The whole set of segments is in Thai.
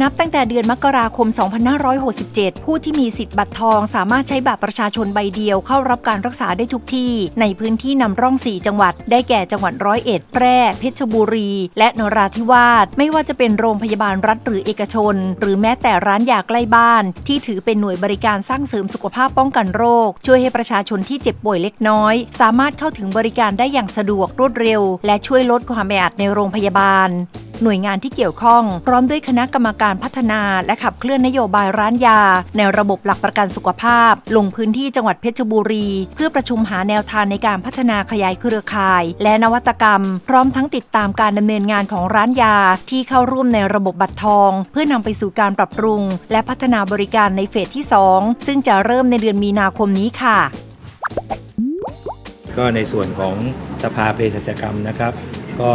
นับตั้งแต่เดือนมกราคม 2567 ผู้ที่มีสิทธิ์บัตรทองสามารถใช้บัตรประชาชนใบเดียวเข้ารับการรักษาได้ทุกที่ ในพื้นที่นำร่อง 4 จังหวัด ได้แก่จังหวัดร้อยเอ็ด แพร่ เพชรบุรี และนราธิวาส ไม่ว่าจะเป็นโรงพยาบาลรัฐหรือเอกชน หรือแม้แต่ร้านยาใกล้บ้าน ที่ถือเป็นหน่วยบริการสร้างเสริมสุขภาพป้องกันโรค ช่วยให้ประชาชนที่เจ็บป่วยเล็กน้อย สามารถเข้าถึงบริการได้อย่างสะดวกรวดเร็ว และช่วยลดความแออัดในโรงพยาบาล หน่วยงานที่เกี่ยวข้อง พร้อมด้วยคณะกรรมการพัฒนา และขับเคลื่อนนโยบายร้านยา ในระบบหลักประกันสุขภาพ ลงพื้นที่จังหวัดเพชรบุรี เพื่อประชุมหาแนวทางในการพัฒนาขยายเครือข่าย และนวัตกรรม พร้อมทั้งติดตามการดำเนินงานของร้านยา ที่เข้าร่วมในระบบบัตรทอง เพื่อนำไปสู่การปรับปรุง และพัฒนาบริการในเฟสที่ 2 ซึ่งจะเริ่มในเดือนมีนาคมนี้ค่ะก็ในส่วนของสภาเภสัชกรรมนะครับ ก็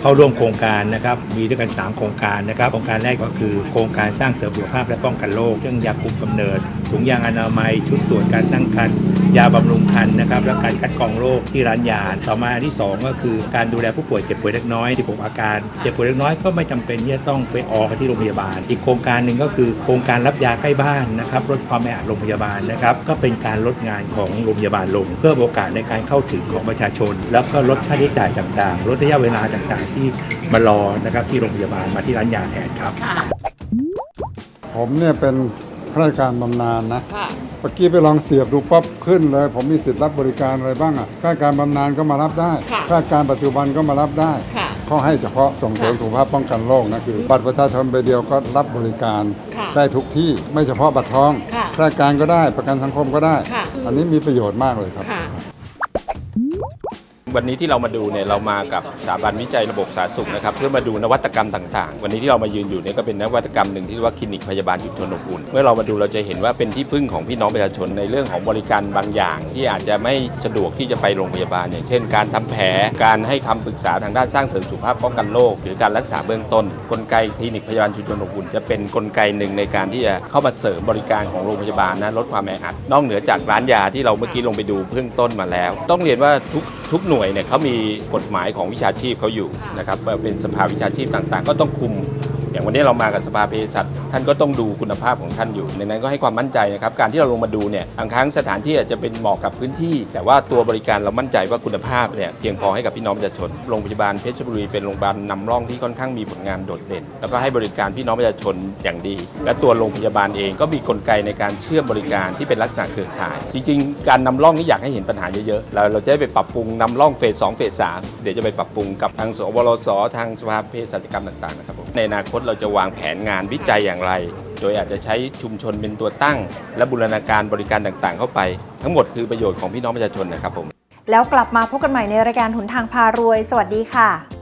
เข้าร่วมโครงการนะครับ มีด้วยกัน 3 โครงการนะครับ โครงการแรกก็คือโครงการสร้างเสริมสุขภาพและป้องกันโรค เรื่องยาคุมกำเนิด ถุงยางอนามัย ชุดตรวจการตั้งครรภ์ ยาบำรุงครรภ์นะครับ และการคัดกรองโรคที่ร้านยา ต่อมาที่ 2 ก็คือการดูแลผู้ป่วยเจ็บป่วยเล็กน้อยที่ผมอาการ เจ็บป่วยเล็กน้อยก็ไม่จำเป็นที่จะต้องไปออกที่โรงพยาบาล อีกโครงการหนึ่งก็คือโครงการรับยาใกล้บ้านนะครับ ลดความแออัดโรงพยาบาลนะครับ ก็เป็นการลดงานของโรงพยาบาลลง เพื่อโอกาสในการเข้าถึงของประชาชน แล้วก็ลดค่าใช้จ่ายต่างๆ ลดระยะเวลาต่างๆที่มารอนะครับที่โรงพยาบาลมาที่ร้านยาแทนครับผมเนี่ยเป็นข้าราชการบำนาญนะค่ะ เมื่อกี้ไปลองเสียบดูปั๊บขึ้นเลย ผมมีสิทธิ์รับบริการอะไรบ้างอะข้าราชการบำนาญก็มารับได้ค่ะข้าราชการปัจจุบันก็มารับได้ค่ะเขาให้เฉพาะส่งเสริมสุขภาพป้องกันโรคนะคือ บัตรประชาชนใบเดียวก็รับบริการ ค่ะได้ทุกที่ไม่เฉพาะบัตรทองค่ะข้าราชการก็ได้ประกันสังคมก็ได้ ค่ะ อันนี้มีประโยชน์มากเลยครับ ค่ะ วันนี้ที่เรามาดูเนี่ยเรามากับสถาบันวิจัยระบบสาธารณสุขนะครับเพื่อมาดูนวัตกรรมต่างๆ วันนี้ที่เรามายืนอยู่เนี่ยก็เป็นนวัตกรรมหนึ่งที่เรียกว่าคลินิกพยาบาลชุมชนอบอุ่นเมื่อเรามาดูเราจะเห็นว่าเป็นที่พึ่งของพี่น้องประชาชนในเรื่องของบริการบางอย่าง ที่อาจจะไม่สะดวกที่จะไปโรงพยาบาล อย่างเช่น การทำแผลการให้คำปรึกษาทางด้านสร้างเสริมสุขภาพป้องกันโรคหรือการรักษาเบื้องต้น กลไกคลินิกพยาบาลชุมชนอบอุ่นจะเป็นกลไกหนึ่งในการที่จะเข้ามาเสริมบริการของโรงพยาบาลนะลดความแออัดนอกเหนือจากร้านยาที่เราเมื่อกี้ลงไปดูเบื้องต้นมาแล้ว ต้องเรียนว่าทุก ทุกหน่วยเนี่ยเขามีกฎหมายของวิชาชีพเขาอยู่นะครับเป็นสภาวิชาชีพต่างๆ ก็ต้องคุม อย่างวันนี้เรามากับสภาเภสัชท่านก็ต้องดูคุณภาพของท่านอยู่ในนั้นก็ให้ความมั่นใจนะครับการที่เราลงมาดูเนี่ยบางครั้งสถานที่อาจจะเป็นเหมาะกับพื้นที่ แต่ว่าตัวบริการเรามั่นใจว่าคุณภาพเนี่ยเพียงพอให้กับพี่น้องประชาชนโรงพยาบาลเพชรบุรีเป็นโรงพยาบาลนำร่องที่ค่อนข้างมีผลงานโดดเด่น แล้วก็ให้บริการพี่น้องประชาชนอย่างดี และตัวโรงพยาบาลเองก็มีกลไกในการเชื่อมบริการที่เป็นลักษณะเครือข่าย จริง ๆ การนำร่องนี่อยากให้เห็นปัญหาเยอะๆเราเราจะได้ไปปรับปรุงนำร่องเฟสสองเฟสสามเดี๋ยวจะไปปรับปรุงกับทางสวรสทางสภาเภสัชกรรมต่างๆนะครับผม ในอนาคตเราจะวางแผนงานวิจัยอย่างไร โดยอาจจะใช้ชุมชนเป็นตัวตั้ง และบูรณาการบริการต่างๆ เข้าไป ทั้งหมดคือประโยชน์ของพี่น้องประชาชนนะครับผม แล้วกลับมาพบกันใหม่ในรายการหนทางพารวย สวัสดีค่ะ